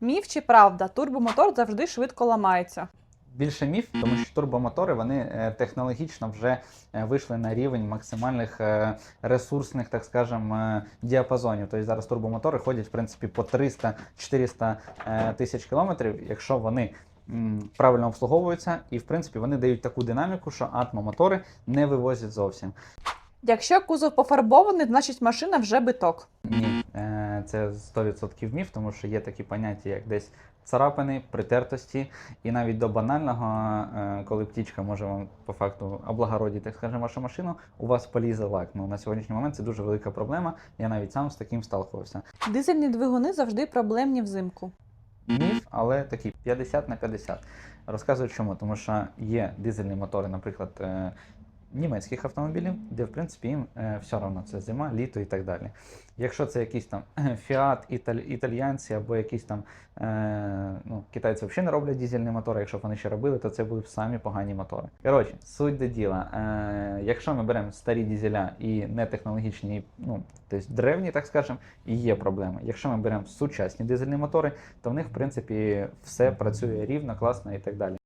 Міф чи правда? Турбомотор завжди швидко ламається. Більше міф, тому що турбомотори вони е, технологічно вже е, вийшли на рівень максимальних е, ресурсних, так скажем, е, діапазонів. Тобто зараз турбомотори ходять в принципі по 300-400 е, тисяч кілометрів, якщо вони правильно обслуговуються, і в принципі вони дають таку динаміку, що атмомотори не вивозять зовсім. Якщо кузов пофарбований, значить машина вже биток. Ні, це 100% міф, тому що є такі поняття, як десь царапини, притертості, і навіть до банального, е, коли птічка може вам по факту облагородити, так скажемо, вашу машину, у вас полізе лак. Ну на сьогоднішній момент це дуже велика проблема. Я навіть сам з таким сталкувався. Дизельні двигуни завжди проблемні взимку. Міф, але такий 50 на 50. Розказую чому, тому що є дизельні мотори, наприклад. Німецьких автомобілів, де в принципі їм е, все одно це зима, літо і так далі. Якщо це якісь там Fiat, італь, італьянці або якісь там е, ну, китайці взагалі не роблять дизельні мотори. Якщо б вони ще робили, то це були б самі погані мотори. Коротше, суть до діла. Е, якщо ми беремо старі дизеля і нетехнологічні, ну тобто древні, так скажемо, є проблеми. Якщо ми беремо сучасні дизельні мотори, то в них в принципі все працює рівно, класно і так далі.